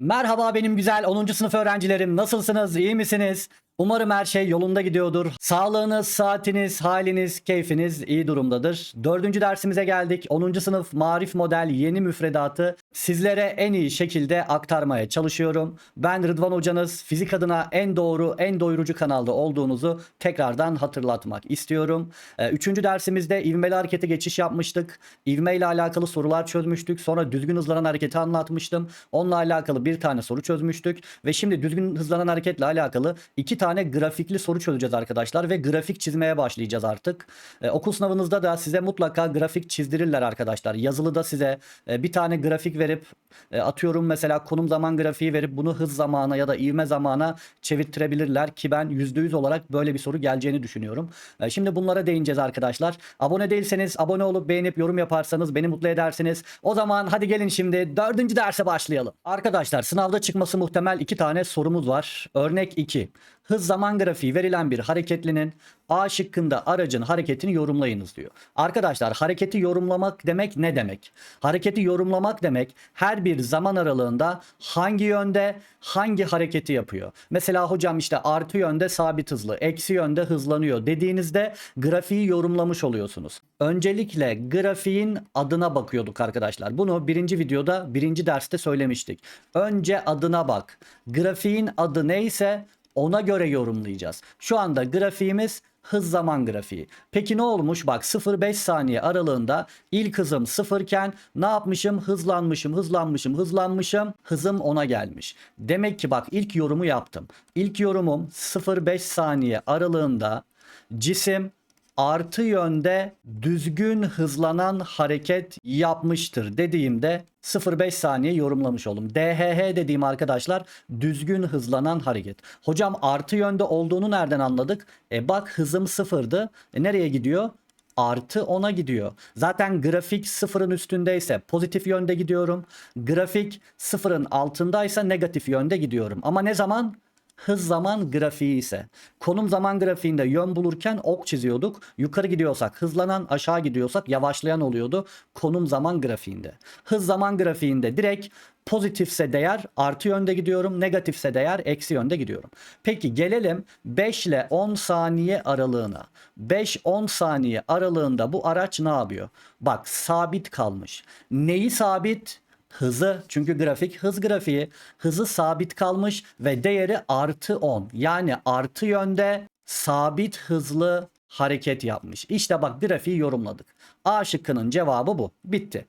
Merhaba benim güzel 10. sınıf öğrencilerim. Nasılsınız? İyi misiniz? Umarım her şey yolunda gidiyordur. Sağlığınız, saatiniz, haliniz, keyfiniz iyi durumdadır. Dördüncü dersimize geldik. 10. sınıf marif model yeni müfredatı sizlere en iyi şekilde aktarmaya çalışıyorum. Ben Rıdvan hocanız. Fizik adına en doğru, en doyurucu kanalda olduğunuzu tekrardan hatırlatmak istiyorum. Ee, Üçüncü dersimizde ivmeli harekete geçiş yapmıştık. İvme ile alakalı sorular çözmüştük. Sonra düzgün hızlanan hareketi anlatmıştım. Onunla alakalı bir tane soru çözmüştük. Ve şimdi düzgün hızlanan hareketle alakalı iki tane grafikli soru çözeceğiz arkadaşlar. Ve grafik çizmeye başlayacağız artık. Ee, okul sınavınızda da size mutlaka grafik çizdirirler arkadaşlar. Yazılı da size e, bir tane grafik verip e, atıyorum mesela konum zaman grafiği verip bunu hız zamana ya da ivme zamana çevirtirebilirler ki ben %100 olarak böyle bir soru geleceğini düşünüyorum. E, Şimdi bunlara değineceğiz arkadaşlar. Abone değilseniz abone olup beğenip yorum yaparsanız beni mutlu edersiniz. O zaman hadi gelin şimdi dördüncü derse başlayalım. Arkadaşlar sınavda çıkması muhtemel iki tane sorumuz var. Örnek 2. Hız zaman grafiği verilen bir hareketlinin A şıkkında aracın hareketini yorumlayınız diyor. Arkadaşlar hareketi yorumlamak demek ne demek? Hareketi yorumlamak demek her bir zaman aralığında hangi yönde hangi hareketi yapıyor. Mesela hocam işte artı yönde sabit hızlı, eksi yönde hızlanıyor dediğinizde grafiği yorumlamış oluyorsunuz. Öncelikle grafiğin adına bakıyorduk arkadaşlar. Bunu birinci videoda birinci derste söylemiştik. Önce adına bak. Grafiğin adı neyse ona göre yorumlayacağız. Şu anda grafiğimiz hız zaman grafiği. Peki ne olmuş? Bak 0-5 saniye aralığında ilk hızım 0 iken ne yapmışım? Hızlanmışım, hızlanmışım, hızlanmışım. Hızım 10'a gelmiş. Demek ki bak ilk yorumu yaptım. İlk yorumum 0-5 saniye aralığında cisim artı yönde düzgün hızlanan hareket yapmıştır dediğimde 0.5 saniye yorumlamış oldum. DHH dediğim arkadaşlar düzgün hızlanan hareket. Hocam artı yönde olduğunu nereden anladık? E bak hızım sıfırdı. E nereye gidiyor? Artı 10'a gidiyor. Zaten grafik sıfırın üstündeyse pozitif yönde gidiyorum. Grafik sıfırın altındaysa negatif yönde gidiyorum. Ama ne zaman? Hız zaman grafiği ise konum zaman grafiğinde yön bulurken ok çiziyorduk. Yukarı gidiyorsak hızlanan, aşağı gidiyorsak yavaşlayan oluyordu konum zaman grafiğinde. Hız zaman grafiğinde direkt pozitifse değer artı yönde gidiyorum, negatifse değer eksi yönde gidiyorum. Peki gelelim 5 ile 10 saniye aralığına. 5-10 saniye aralığında bu araç ne yapıyor? Bak sabit kalmış. Neyi sabit? Hızı çünkü grafik hız grafiği hızı sabit kalmış ve değeri artı 10 yani artı yönde sabit hızlı hareket yapmış. İşte bak grafiği yorumladık. A şıkkının cevabı bu. Bitti.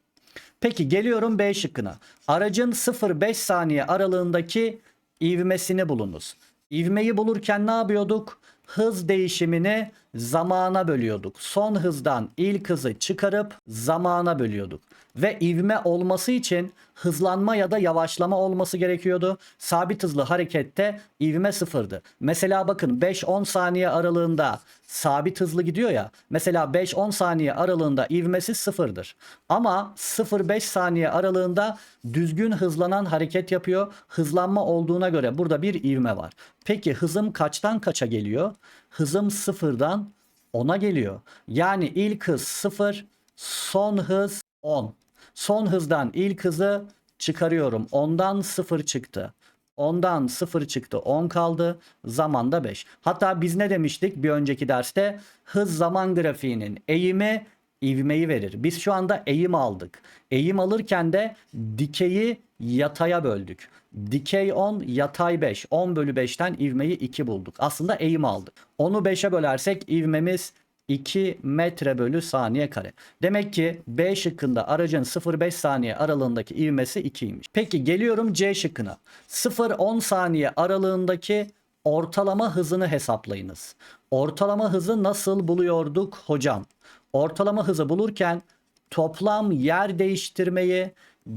Peki geliyorum B şıkkına. Aracın 0-5 saniye aralığındaki ivmesini bulunuz. İvmeyi bulurken ne yapıyorduk? Hız değişimini zamana bölüyorduk. Son hızdan ilk hızı çıkarıp zamana bölüyorduk. Ve ivme olması için hızlanma ya da yavaşlama olması gerekiyordu. Sabit hızlı harekette ivme sıfırdı. Mesela bakın 5-10 saniye aralığında sabit hızlı gidiyor ya. Mesela 5-10 saniye aralığında ivmesi sıfırdır. Ama 0-5 saniye aralığında düzgün hızlanan hareket yapıyor. Hızlanma olduğuna göre burada bir ivme var. Peki hızım kaçtan kaça geliyor? Hızım sıfırdan 10'a geliyor. Yani ilk hız 0, son hız 10. Son hızdan ilk hızı çıkarıyorum. 10'dan 0 çıktı. 10'dan 0 çıktı 10 kaldı. Zamanda 5. Hatta biz ne demiştik bir önceki derste? Hız zaman grafiğinin eğimi ivmeyi verir. Biz şu anda eğim aldık. Eğim alırken de dikeyi yataya böldük. Dikey 10, yatay 5. 10 bölü 5'ten ivmeyi 2 bulduk. Aslında eğim aldık. Onu 5'e bölersek ivmemiz 2 metre bölü saniye kare. Demek ki B şıkkında aracın 0-5 saniye aralığındaki ivmesi 2'ymiş. Peki geliyorum C şıkkına. 0-10 saniye aralığındaki ortalama hızını hesaplayınız. Ortalama hızı nasıl buluyorduk hocam? Ortalama hızı bulurken toplam yer değiştirmeyi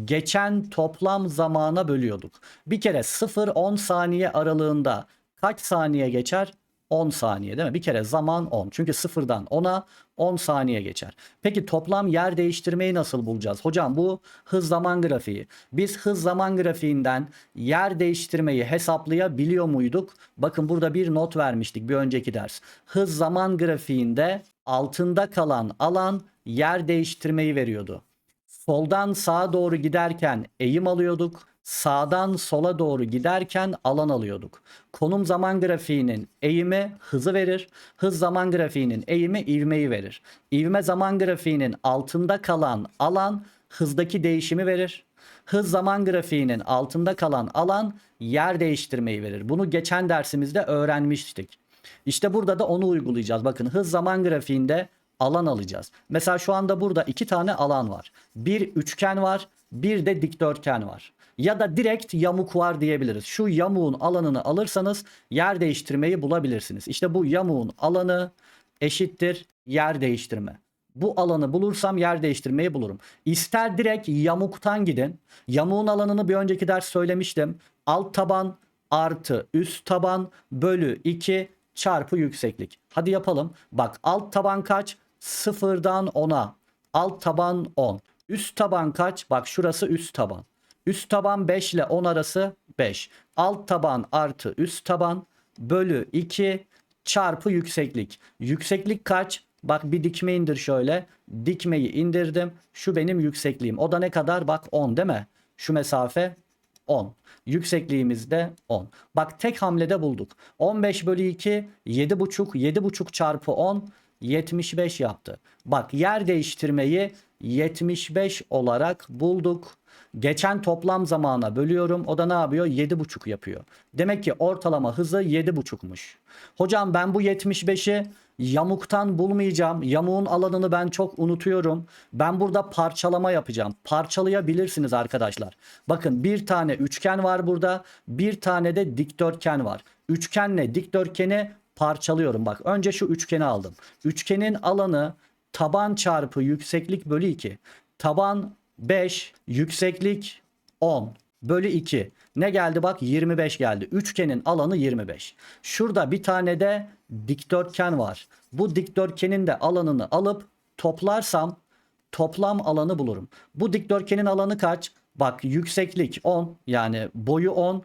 geçen toplam zamana bölüyorduk. Bir kere 0-10 saniye aralığında kaç saniye geçer? 10 saniye değil mi? Bir kere zaman 10. Çünkü sıfırdan 10'a 10 saniye geçer. Peki toplam yer değiştirmeyi nasıl bulacağız? Hocam bu hız zaman grafiği. Biz hız zaman grafiğinden yer değiştirmeyi hesaplayabiliyor muyduk? Bakın burada bir not vermiştik bir önceki ders. Hız zaman grafiğinde altında kalan alan yer değiştirmeyi veriyordu. Soldan sağa doğru giderken eğim alıyorduk. sağdan sola doğru giderken alan alıyorduk. Konum zaman grafiğinin eğimi hızı verir. Hız zaman grafiğinin eğimi ivmeyi verir. İvme zaman grafiğinin altında kalan alan hızdaki değişimi verir. Hız zaman grafiğinin altında kalan alan yer değiştirmeyi verir. Bunu geçen dersimizde öğrenmiştik. İşte burada da onu uygulayacağız. Bakın hız zaman grafiğinde alan alacağız. Mesela şu anda burada iki tane alan var. Bir üçgen var, bir de dikdörtgen var. Ya da direkt yamuk var diyebiliriz. Şu yamuğun alanını alırsanız yer değiştirmeyi bulabilirsiniz. İşte bu yamuğun alanı eşittir yer değiştirme. Bu alanı bulursam yer değiştirmeyi bulurum. İster direkt yamuktan gidin. Yamuğun alanını bir önceki ders söylemiştim. Alt taban artı üst taban bölü 2 çarpı yükseklik. Hadi yapalım. Bak alt taban kaç? Sıfırdan 10'a. Alt taban 10. Üst taban kaç? Bak şurası üst taban. Üst taban 5 ile 10 arası 5. Alt taban artı üst taban bölü 2 çarpı yükseklik. Yükseklik kaç? Bak bir dikme indir şöyle. Dikmeyi indirdim. Şu benim yüksekliğim. O da ne kadar? Bak 10 değil mi? Şu mesafe 10. Yüksekliğimiz de 10. Bak tek hamlede bulduk. 15 bölü 2 7,5. 7,5 çarpı 10 75 yaptı. Bak yer değiştirmeyi 75 olarak bulduk. Geçen toplam zamana bölüyorum. O da ne yapıyor? 7,5 yapıyor. Demek ki ortalama hızı 7,5'muş. Hocam ben bu 75'i yamuktan bulmayacağım. Yamuğun alanını ben çok unutuyorum. Ben burada parçalama yapacağım. Parçalayabilirsiniz arkadaşlar. Bakın bir tane üçgen var burada. Bir tane de dikdörtgen var. Üçgenle dikdörtgeni parçalıyorum. Bak önce şu üçgeni aldım. Üçgenin alanı taban çarpı yükseklik bölü 2. Taban 5, yükseklik 10 bölü 2. Ne geldi bak 25 geldi. Üçgenin alanı 25. Şurada bir tane de dikdörtgen var. Bu dikdörtgenin de alanını alıp toplarsam toplam alanı bulurum. Bu dikdörtgenin alanı kaç? Bak yükseklik 10 yani boyu 10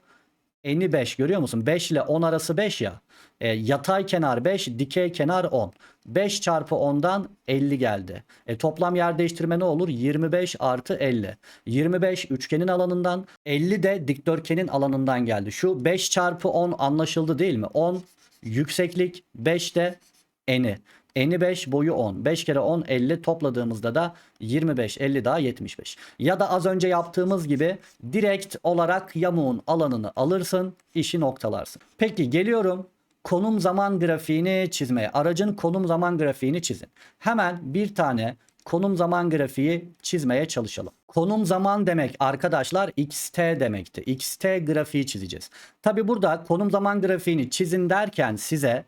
eni 5 görüyor musun? 5 ile 10 arası 5 ya. E, yatay kenar 5, dikey kenar 10. 5 çarpı 10'dan 50 geldi. E, toplam yer değiştirme ne olur? 25 artı 50. 25 üçgenin alanından 50 de dikdörtgenin alanından geldi. Şu 5 çarpı 10 anlaşıldı değil mi? 10 yükseklik 5 de eni. Eni 5 boyu 10. 5 kere 10 50 topladığımızda da 25 50 daha 75. Ya da az önce yaptığımız gibi direkt olarak yamuğun alanını alırsın işi noktalarsın. Peki geliyorum konum zaman grafiğini çizmeye. Aracın konum zaman grafiğini çizin. Hemen bir tane konum zaman grafiği çizmeye çalışalım. Konum zaman demek arkadaşlar xt demekti. xt grafiği çizeceğiz. Tabi burada konum zaman grafiğini çizin derken size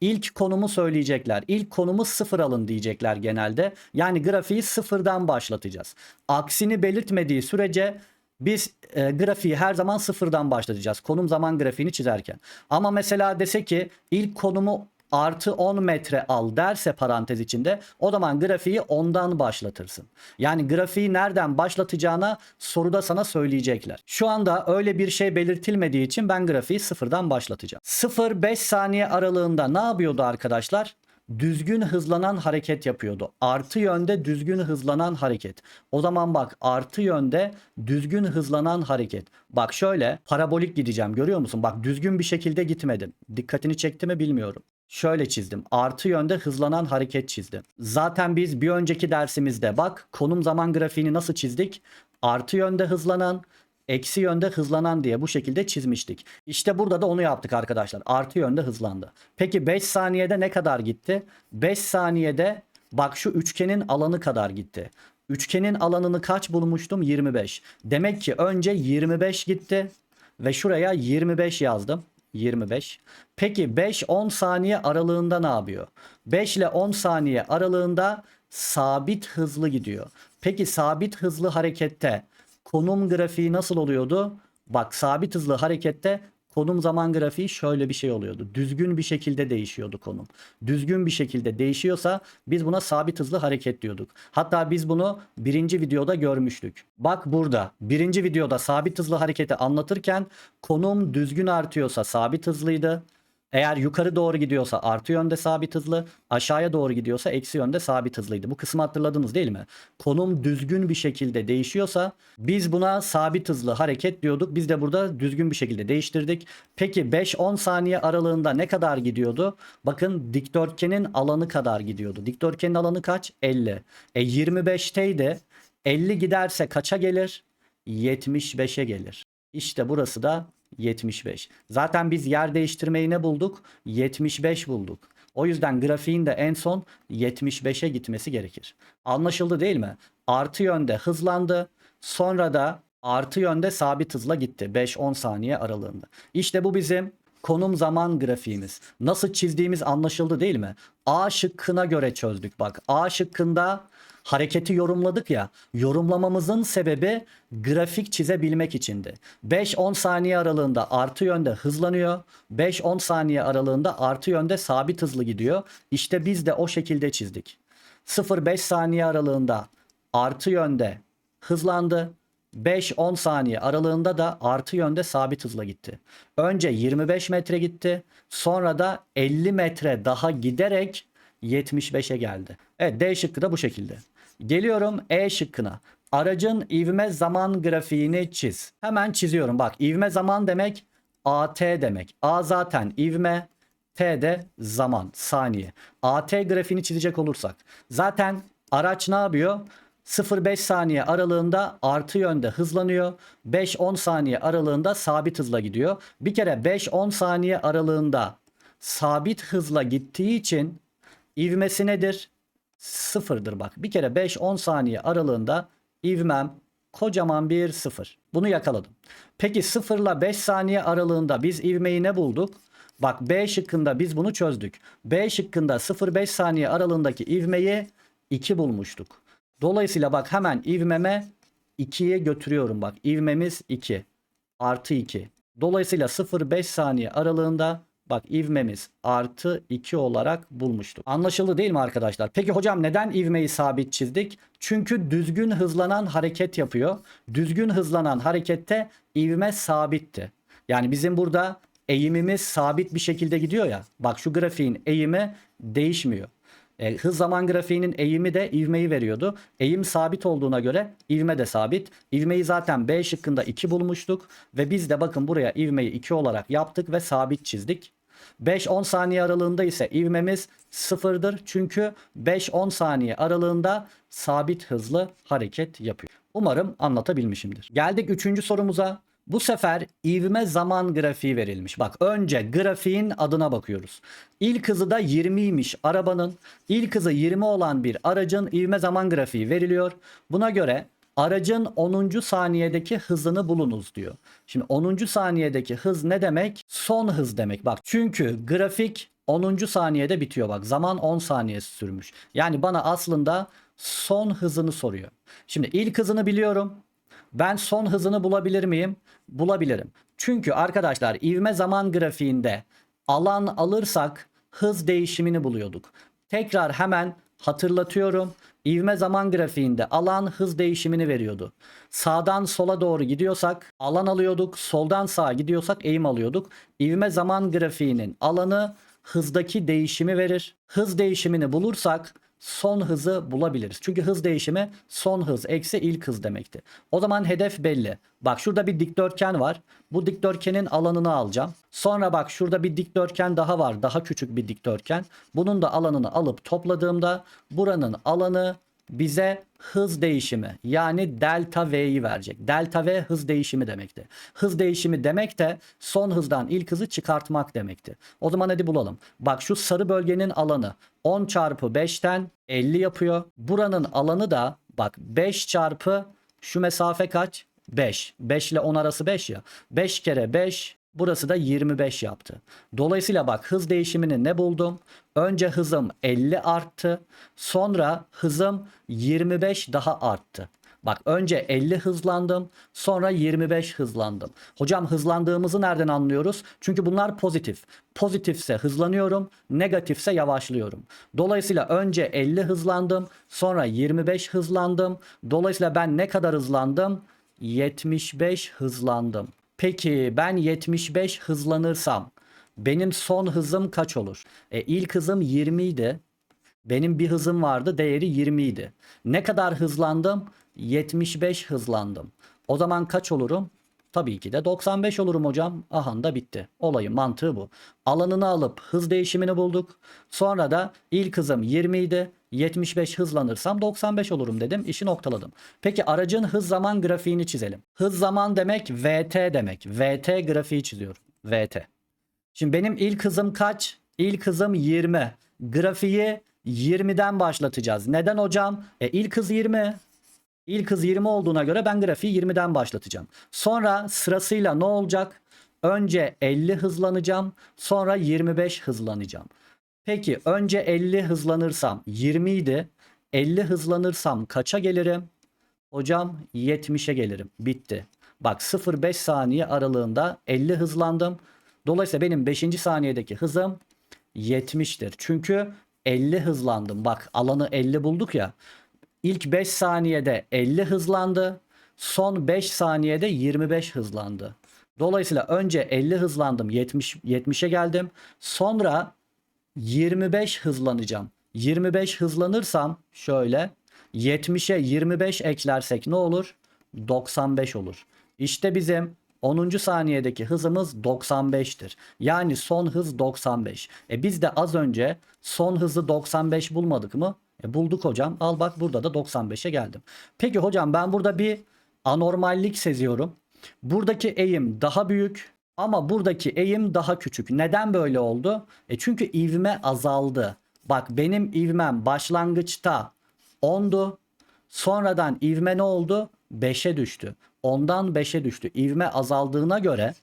İlk konumu söyleyecekler. İlk konumu sıfır alın diyecekler genelde. Yani grafiği sıfırdan başlatacağız. Aksini belirtmediği sürece biz e, grafiği her zaman sıfırdan başlatacağız. Konum zaman grafiğini çizerken. Ama mesela dese ki ilk konumu artı 10 metre al derse parantez içinde o zaman grafiği ondan başlatırsın. Yani grafiği nereden başlatacağına soruda sana söyleyecekler. Şu anda öyle bir şey belirtilmediği için ben grafiği sıfırdan başlatacağım. 0-5 saniye aralığında ne yapıyordu arkadaşlar? düzgün hızlanan hareket yapıyordu. Artı yönde düzgün hızlanan hareket. O zaman bak artı yönde düzgün hızlanan hareket. Bak şöyle parabolik gideceğim görüyor musun? Bak düzgün bir şekilde gitmedim. Dikkatini çekti mi bilmiyorum. Şöyle çizdim. Artı yönde hızlanan hareket çizdim. Zaten biz bir önceki dersimizde bak konum zaman grafiğini nasıl çizdik? Artı yönde hızlanan, eksi yönde hızlanan diye bu şekilde çizmiştik. İşte burada da onu yaptık arkadaşlar. Artı yönde hızlandı. Peki 5 saniyede ne kadar gitti? 5 saniyede bak şu üçgenin alanı kadar gitti. Üçgenin alanını kaç bulmuştum? 25. Demek ki önce 25 gitti ve şuraya 25 yazdım. 25. Peki 5-10 saniye aralığında ne yapıyor? 5 ile 10 saniye aralığında sabit hızlı gidiyor. Peki sabit hızlı harekette konum grafiği nasıl oluyordu? Bak sabit hızlı harekette konum zaman grafiği şöyle bir şey oluyordu. Düzgün bir şekilde değişiyordu konum. Düzgün bir şekilde değişiyorsa biz buna sabit hızlı hareket diyorduk. Hatta biz bunu birinci videoda görmüştük. Bak burada birinci videoda sabit hızlı hareketi anlatırken konum düzgün artıyorsa sabit hızlıydı. Eğer yukarı doğru gidiyorsa artı yönde sabit hızlı, aşağıya doğru gidiyorsa eksi yönde sabit hızlıydı. Bu kısmı hatırladınız değil mi? Konum düzgün bir şekilde değişiyorsa biz buna sabit hızlı hareket diyorduk. Biz de burada düzgün bir şekilde değiştirdik. Peki 5-10 saniye aralığında ne kadar gidiyordu? Bakın dikdörtgenin alanı kadar gidiyordu. Dikdörtgenin alanı kaç? 50. E 25'teydi. 50 giderse kaça gelir? 75'e gelir. İşte burası da 75. Zaten biz yer değiştirmeyi ne bulduk? 75 bulduk. O yüzden grafiğin de en son 75'e gitmesi gerekir. Anlaşıldı değil mi? Artı yönde hızlandı. Sonra da artı yönde sabit hızla gitti. 5-10 saniye aralığında. İşte bu bizim konum zaman grafiğimiz. Nasıl çizdiğimiz anlaşıldı değil mi? A şıkkına göre çözdük bak. A şıkkında hareketi yorumladık ya. Yorumlamamızın sebebi grafik çizebilmek içindi. 5-10 saniye aralığında artı yönde hızlanıyor. 5-10 saniye aralığında artı yönde sabit hızlı gidiyor. İşte biz de o şekilde çizdik. 0-5 saniye aralığında artı yönde hızlandı. 5-10 saniye aralığında da artı yönde sabit hızla gitti. Önce 25 metre gitti. Sonra da 50 metre daha giderek 75'e geldi. Evet D şıkkı da bu şekilde. Geliyorum E şıkkına. Aracın ivme zaman grafiğini çiz. Hemen çiziyorum. Bak ivme zaman demek AT demek. A zaten ivme, T de zaman, saniye. AT grafiğini çizecek olursak. Zaten araç ne yapıyor? 0-5 saniye aralığında artı yönde hızlanıyor. 5-10 saniye aralığında sabit hızla gidiyor. Bir kere 5-10 saniye aralığında sabit hızla gittiği için ivmesi nedir? Sıfırdır bak. Bir kere 5-10 saniye aralığında ivmem kocaman bir sıfır. Bunu yakaladım. Peki 0 ile 5 saniye aralığında biz ivmeyi ne bulduk? Bak B şıkkında biz bunu çözdük. B şıkkında 0-5 saniye aralığındaki ivmeyi 2 bulmuştuk. Dolayısıyla bak hemen ivmeme 2'ye götürüyorum bak. İvmemiz 2 artı 2. Dolayısıyla 0-5 saniye aralığında bak ivmemiz artı 2 olarak bulmuştuk. Anlaşıldı değil mi arkadaşlar? Peki hocam neden ivmeyi sabit çizdik? Çünkü düzgün hızlanan hareket yapıyor. Düzgün hızlanan harekette ivme sabitti. Yani bizim burada eğimimiz sabit bir şekilde gidiyor ya. Bak şu grafiğin eğimi değişmiyor. E, hız zaman grafiğinin eğimi de ivmeyi veriyordu. Eğim sabit olduğuna göre ivme de sabit. İvmeyi zaten B şıkkında 2 bulmuştuk. Ve biz de bakın buraya ivmeyi 2 olarak yaptık ve sabit çizdik. 5-10 saniye aralığında ise ivmemiz sıfırdır. Çünkü 5-10 saniye aralığında sabit hızlı hareket yapıyor. Umarım anlatabilmişimdir. Geldik 3. sorumuza. Bu sefer ivme zaman grafiği verilmiş. Bak önce grafiğin adına bakıyoruz. İlk hızı da 20'ymiş arabanın. İlk hızı 20 olan bir aracın ivme zaman grafiği veriliyor. Buna göre aracın 10. saniyedeki hızını bulunuz diyor. Şimdi 10. saniyedeki hız ne demek? Son hız demek. Bak çünkü grafik 10. saniyede bitiyor bak. Zaman 10 saniye sürmüş. Yani bana aslında son hızını soruyor. Şimdi ilk hızını biliyorum. Ben son hızını bulabilir miyim? Bulabilirim. Çünkü arkadaşlar ivme zaman grafiğinde alan alırsak hız değişimini buluyorduk. Tekrar hemen hatırlatıyorum. İvme zaman grafiğinde alan hız değişimini veriyordu. Sağdan sola doğru gidiyorsak alan alıyorduk. Soldan sağa gidiyorsak eğim alıyorduk. İvme zaman grafiğinin alanı hızdaki değişimi verir. Hız değişimini bulursak son hızı bulabiliriz. Çünkü hız değişimi son hız eksi ilk hız demekti. O zaman hedef belli. Bak şurada bir dikdörtgen var. Bu dikdörtgenin alanını alacağım. Sonra bak şurada bir dikdörtgen daha var. Daha küçük bir dikdörtgen. Bunun da alanını alıp topladığımda buranın alanı bize hız değişimi yani delta V'yi verecek. Delta V hız değişimi demekti. Hız değişimi demek de son hızdan ilk hızı çıkartmak demekti. O zaman hadi bulalım. Bak şu sarı bölgenin alanı 10 çarpı 5'ten 50 yapıyor. Buranın alanı da bak 5 çarpı şu mesafe kaç? 5. 5 ile 10 arası 5 ya. 5 kere 5 Burası da 25 yaptı. Dolayısıyla bak hız değişimini ne buldum? Önce hızım 50 arttı. Sonra hızım 25 daha arttı. Bak önce 50 hızlandım, sonra 25 hızlandım. Hocam hızlandığımızı nereden anlıyoruz? Çünkü bunlar pozitif. Pozitifse hızlanıyorum, negatifse yavaşlıyorum. Dolayısıyla önce 50 hızlandım, sonra 25 hızlandım. Dolayısıyla ben ne kadar hızlandım? 75 hızlandım. Peki ben 75 hızlanırsam Benim son hızım kaç olur? E, ilk hızım 20 idi. Benim bir hızım vardı değeri 20 idi. Ne kadar hızlandım? 75 hızlandım. O zaman kaç olurum? Tabii ki de 95 olurum hocam. Aha da bitti. Olayın mantığı bu. Alanını alıp hız değişimini bulduk. Sonra da ilk hızım 20 idi. 75 hızlanırsam 95 olurum dedim. İşi noktaladım. Peki aracın hız zaman grafiğini çizelim. Hız zaman demek VT demek. VT grafiği çiziyorum. VT. Şimdi benim ilk hızım kaç? İlk hızım 20. Grafiği 20'den başlatacağız. Neden hocam? E ilk hız 20. İlk hız 20 olduğuna göre ben grafiği 20'den başlatacağım. Sonra sırasıyla ne olacak? Önce 50 hızlanacağım, sonra 25 hızlanacağım. Peki önce 50 hızlanırsam 20 idi. 50 hızlanırsam kaça gelirim? Hocam 70'e gelirim. Bitti. Bak 0-5 saniye aralığında 50 hızlandım. Dolayısıyla benim 5. saniyedeki hızım 70'tir. Çünkü 50 hızlandım. Bak alanı 50 bulduk ya. İlk 5 saniyede 50 hızlandı. Son 5 saniyede 25 hızlandı. Dolayısıyla önce 50 hızlandım 70 70'e geldim. Sonra 25 hızlanacağım. 25 hızlanırsam şöyle 70'e 25 eklersek ne olur? 95 olur. İşte bizim 10. saniyedeki hızımız 95'tir. Yani son hız 95. E biz de az önce son hızı 95 bulmadık mı? E bulduk hocam. Al bak burada da 95'e geldim. Peki hocam ben burada bir anormallik seziyorum. Buradaki eğim daha büyük ama buradaki eğim daha küçük. Neden böyle oldu? E çünkü ivme azaldı. Bak benim ivmem başlangıçta 10'du. Sonradan ivme ne oldu? 5'e düştü. 10'dan 5'e düştü. İvme azaldığına göre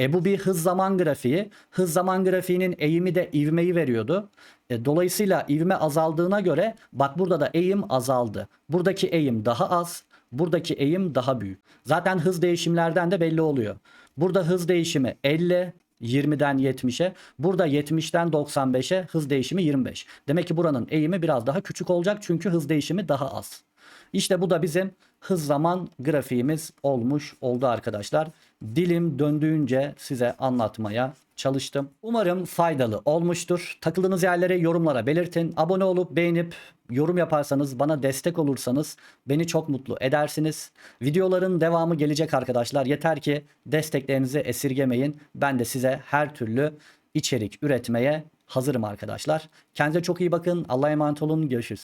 e bu bir hız zaman grafiği. Hız zaman grafiğinin eğimi de ivmeyi veriyordu. E, dolayısıyla ivme azaldığına göre bak burada da eğim azaldı. Buradaki eğim daha az. Buradaki eğim daha büyük. Zaten hız değişimlerden de belli oluyor. Burada hız değişimi 50, 20'den 70'e. Burada 70'ten 95'e hız değişimi 25. Demek ki buranın eğimi biraz daha küçük olacak çünkü hız değişimi daha az. İşte bu da bizim hız zaman grafiğimiz olmuş oldu arkadaşlar. Dilim döndüğünce size anlatmaya çalıştım. Umarım faydalı olmuştur. Takıldığınız yerleri yorumlara belirtin. Abone olup beğenip yorum yaparsanız bana destek olursanız beni çok mutlu edersiniz. Videoların devamı gelecek arkadaşlar. Yeter ki desteklerinizi esirgemeyin. Ben de size her türlü içerik üretmeye hazırım arkadaşlar. Kendinize çok iyi bakın. Allah'a emanet olun. Görüşürüz.